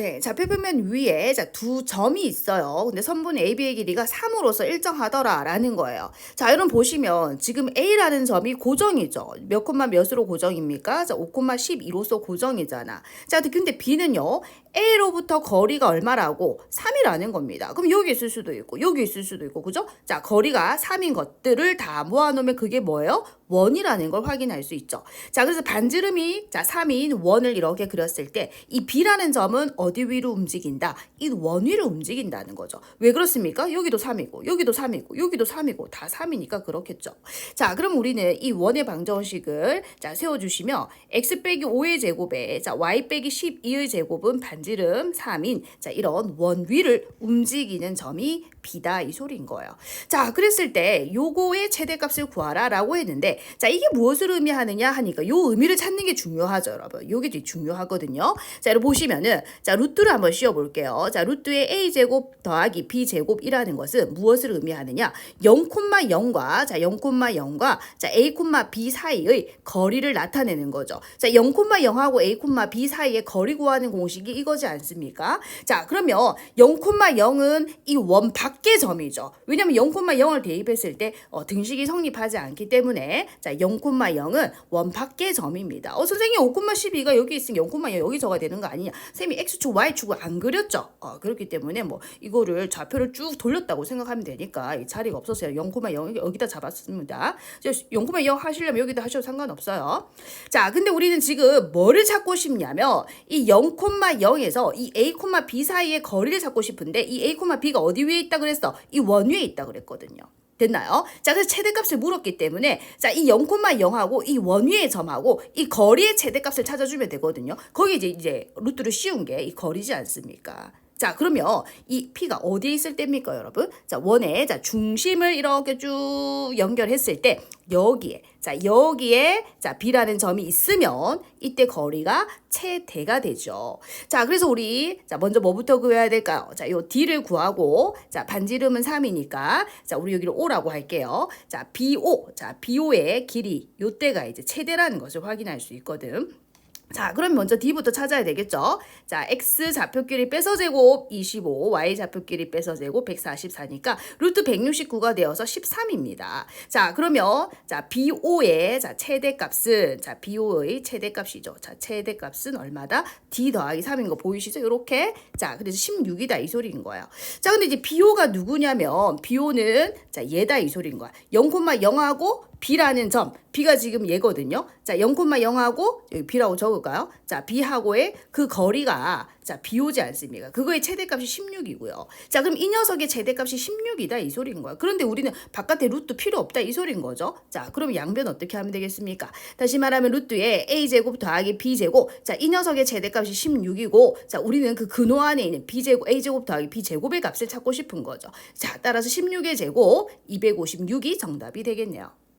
네, 좌표표면 위에 자, 두 점이 있어요. 근데 선분 AB의 길이가 3으로서 일정하더라라는 거예요. 자, 여러분 보시면 지금 A라는 점이 고정이죠. 몇 콤마 몇으로 고정입니까? 자, 5,12로서 고정이잖아. 자, 근데 B는요. A로부터 거리가 얼마라고? 3이라는 겁니다. 그럼 여기 있을 수도 있고 여기 있을 수도 있고 그죠? 자, 거리가 3인 것들을 다 모아 놓으면 그게 뭐예요? 원이라는 걸 확인할 수 있죠. 자, 그래서 반지름이 자 3인 원을 이렇게 그렸을 때 이 B라는 점은 어디 위로 움직인다? 이 원 위로 움직인다는 거죠. 왜 그렇습니까? 여기도 3이고 여기도 3이고 여기도 3이고 다 3이니까 그렇겠죠. 자, 그럼 우리는 이 원의 방정식을 자 세워주시면 x 빼기 5의 제곱에 자 y 빼기 12의 제곱은 반지름 3인 자 이런 원 위를 움직이는 점이 B다 이 소리인 거예요. 자, 그랬을 때 요거의 최대값을 구하라 라고 했는데 자 이게 무엇을 의미하느냐 하니까 요 의미를 찾는 게 중요하죠, 여러분. 요게 중요하거든요. 자, 여러분 보시면은 자 루트를 한번 씌워 볼게요. 자, 루트의 a 제곱 더하기 b 제곱이라는 것은 무엇을 의미하느냐? 0,0과 자 0,0과 자 a, b 사이의 거리를 나타내는 거죠. 자, 0,0하고 a, b 사이의 거리 구하는 공식이 이거지 않습니까? 자, 그러면 0,0은 이 원 밖의 점이죠. 왜냐면 0,0을 대입했을 때 어, 등식이 성립하지 않기 때문에 자 0,0은 원 밖의 점입니다. 어 선생님 5,12가 여기 있으면 0,0 여기 적어야 되는 거 아니냐? 선생님이 x 축 y축을 안 그렸죠. 어, 그렇기 때문에 뭐 이거를 좌표를 쭉 돌렸다고 생각하면 되니까 이 자리가 없었어요. 0,0 여기다 잡았습니다. 0,0 하시려면 여기다 하셔도 상관없어요. 자, 근데 우리는 지금 뭐를 찾고 싶냐면 이 0,0에서 이 a, b 사이의 거리를 찾고 싶은데 이 a, b가 어디 위에 있다 그랬어? 이 원 위에 있다 그랬거든요. 됐나요? 자, 그래서 최대값을 물었기 때문에 자, 이 0,0하고 이 원위의 점하고 이 거리의 최대값을 찾아주면 되거든요. 거기 이제 이제 루트를 씌운 게 이 거리지 않습니까? 자, 그러면 이 P가 어디에 있을 때입니까, 여러분? 자, 원의 자, 중심을 이렇게 쭉 연결했을 때 여기에 자, 여기에 자, B라는 점이 있으면 이때 거리가 최대가 되죠. 자, 그래서 우리 자, 먼저 뭐부터 구해야 될까요? 자, 요 D를 구하고 자, 반지름은 3이니까 자, 우리 여기를 O라고 할게요. 자, BO. 자, BO의 길이 요때가 이제 최대라는 것을 확인할 수 있거든. 자, 그럼 먼저 D부터 찾아야 되겠죠? 자, X 좌표끼리 빼서 제곱 25, Y 좌표끼리 빼서 제곱 144니까 루트 169가 되어서 13입니다. 자, 그러면 자, BO의 자, 최대값은 자, BO의 최대값이죠. 자, 최대값은 얼마다? D 더하기 3인 거 보이시죠? 이렇게. 자, 그래서 16이다 이 소리인 거예요. 자, 근데 이제 BO가 누구냐면 BO는 자, 얘다 이 소리인 거야. 0,0하고 B라는 점, B가 지금 얘거든요. 자, 0,0하고 여기 B라고 적 을까요? 자, B하고의 그 거리가 자, B 오지 않습니까? 그거의 최대값이 16이고요. 자, 그럼 이 녀석의 최대값이 16이다 이 소리인 거야. 그런데 우리는 바깥에 루트 필요 없다 이 소리인 거죠. 자, 그럼 양변 어떻게 하면 되겠습니까? 다시 말하면 루트에 A 제곱 더하기 B 제곱. 자, 이 녀석의 최대값이 16이고 자, 우리는 그 근호 안에 있는 B 제곱 A 제곱 더하기 B 제곱의 값을 찾고 싶은 거죠. 자, 따라서 16의 제곱 256이 정답이 되겠네요.